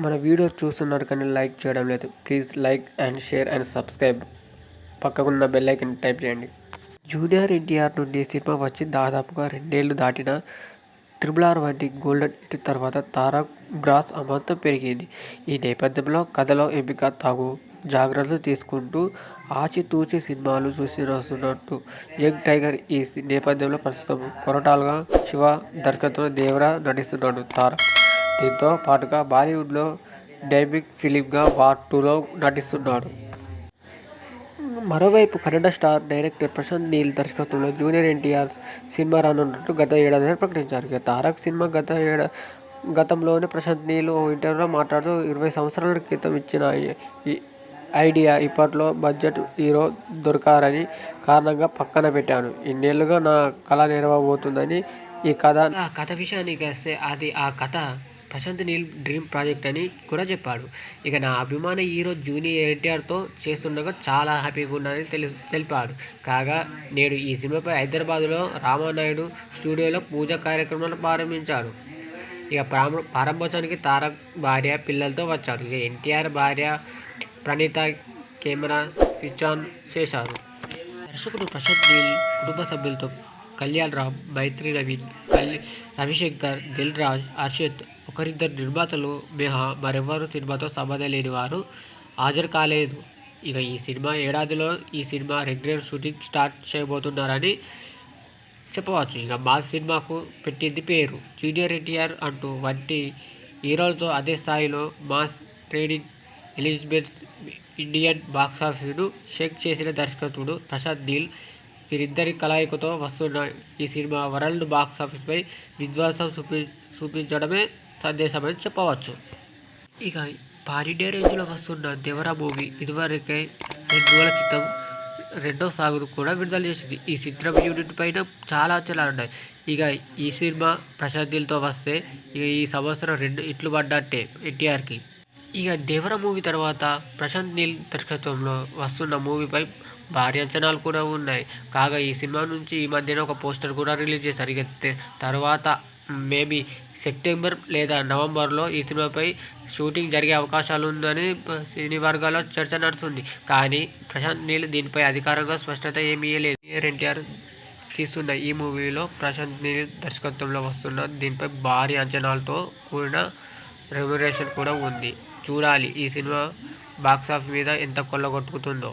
మన వీడియో చూస్తున్నారు కానీ లైక్ చేయడం లేదు. Please like and share and subscribe. పక్కకున్న bell icon type చేయండి. జూనియర్ ఎన్టీఆర్ నుండి సినిమా వచ్చి దాదాపుగా రెండేళ్ళు దాటిన త్రిబుల్ ఆర్ వంటి గోల్డెన్ హిట్ తర్వాత తారా గ్రాస్ అమాంతం పెరిగింది. ఈ నేపథ్యంలో కథలో ఎంపిక తగు జాగ్రత్తలు తీసుకుంటూ ఆచితూచి సినిమాలు చూసి వస్తున్నట్టు యంగ్ టైగర్ ఈ సి- నేపథ్యంలో ప్రస్తుతం కొరటాలుగా శివ దర్శకత్వంలో దేవరా నటిస్తున్నాడు తారా దీంతో పాటుగా బాలీవుడ్లో డైమిక్ ఫిలింగా వార్ టూలో నటిస్తున్నాడు. మరోవైపు కన్నడ స్టార్ డైరెక్టర్ ప్రశాంత్ నీల్ దర్శకత్వంలో జూనియర్ ఎన్టీఆర్ సినిమా రానున్నట్టు గత ఏడాది ప్రకటించారు. తారక్ సినిమా గత ఏడా గతంలోనే ప్రశాంత్ నీల్ ఓ ఇంటర్వ్యూలో మాట్లాడుతూ ఇరవై సంవత్సరాల క్రితం ఇచ్చిన ఈ- ఐడియా ఇప్పట్లో బడ్జెట్ హీరో దొరకారని కారణంగా పక్కన పెట్టాను. ఇన్నేళ్ళుగా నా కళ నెరవబోతుందని ఈ కథ ఆ కథ విషయానికి వస్తే అది ఆ కథ ప్రశాంత్ నీల్ డ్రీమ్ ప్రాజెక్ట్ అని కూడా చెప్పాడు. ఇక నా అభిమాన హీరో జూనియర్ ఎన్టీఆర్తో చేస్తుండగా చాలా హ్యాపీగా ఉన్నానని తెలి తెలిపాడు. కాగా నేడు ఈ సినిమాపై హైదరాబాద్లో రామానాయుడు స్టూడియోలో పూజా కార్యక్రమాలు ప్రారంభించారు. ఇక ప్రారం ప్రారంభోత్సవానికి తారక్ భార్య పిల్లలతో వచ్చారు. ఇక ఎన్టీఆర్ భార్య ప్రణీత కెమెరా స్విచ్ ఆన్ చేశారు. దర్శకుడు ప్రశాంత్ నీల్ కుటుంబ సభ్యులతో కళ్యాణ్ రామ్ మైత్రి నవీన్ కల్ రవిశంకర్ దిల్ రాజ్ అర్షిత్ ఒకరిద్దరు నిర్మాతలు మెహా మరెవ్వరు సినిమాతో సంబంధం లేని వారు హాజరు కాలేదు. ఇక ఈ సినిమా ఏడాదిలో ఈ సినిమా రెగ్యులర్ షూటింగ్ స్టార్ట్ చేయబోతున్నారని చెప్పవచ్చు. ఇక మాస్ సినిమాకు పెట్టింది పేరు జూనియర్ ఎన్టీఆర్ అంటూ వంటి హీరోలతో అదే స్థాయిలో mass trading Elizabeth Indian box shake చేసిన దర్శకత్వుడు ప్రశాంత్ నీల్ వీరిద్దరి కలయికతో వస్తున్న ఈ సినిమా వరల్డ్ బాక్స్ ఆఫీస్పై విధ్వంసం చూపి చూపించడమే సందేశమని చెప్పవచ్చు. ఇక పారిడే రేంజ్లో వస్తున్న దేవరా మూవీ ఇదివరకే రెండు రోజుల క్రితం రెండో సాగును కూడా విడుదల చేసింది. ఈ చిత్రం యూనిట్ పైన చాలా అంచనాలు ఉన్నాయి. ఇక ఈ సినిమా ప్రశాంతిలతో వస్తే ఇక ఈ సంవత్సరం రెండు ఇట్లు పడ్డట్టే ఎన్టీఆర్కి. ఇక దేవర మూవీ తర్వాత ప్రశాంత్ నీల్ దర్శకత్వంలో వస్తున్న మూవీపై భారీ అంచనాలు కూడా ఉన్నాయి. కాగా ఈ సినిమా నుంచి ఈ మధ్యన ఒక పోస్టర్ కూడా రిలీజ్ చేశారు. ఇక తర్వాత మేబీ సెప్టెంబర్ లేదా నవంబర్లో ఈ సినిమాపై షూటింగ్ జరిగే అవకాశాలు ఉందని సినీ వర్గాల్లో చర్చ నడుస్తుంది. కానీ ప్రశాంత్ నీల్ దీనిపై అధికారంగా స్పష్టత ఏమీ ఇవ్వలేదు ఎన్టీఆర్ తీస్తున్న ఈ మూవీలో ప్రశాంత్ నీల్ దర్శకత్వంలో వస్తున్న దీనిపై భారీ అంచనాలతో కూడిన రెమ్యురేషన్ కూడా ఉంది. చూడాలి ఈ సినిమా బాక్సాఫీస్ మీద ఎంత కొల్లగొట్టుకుతుందో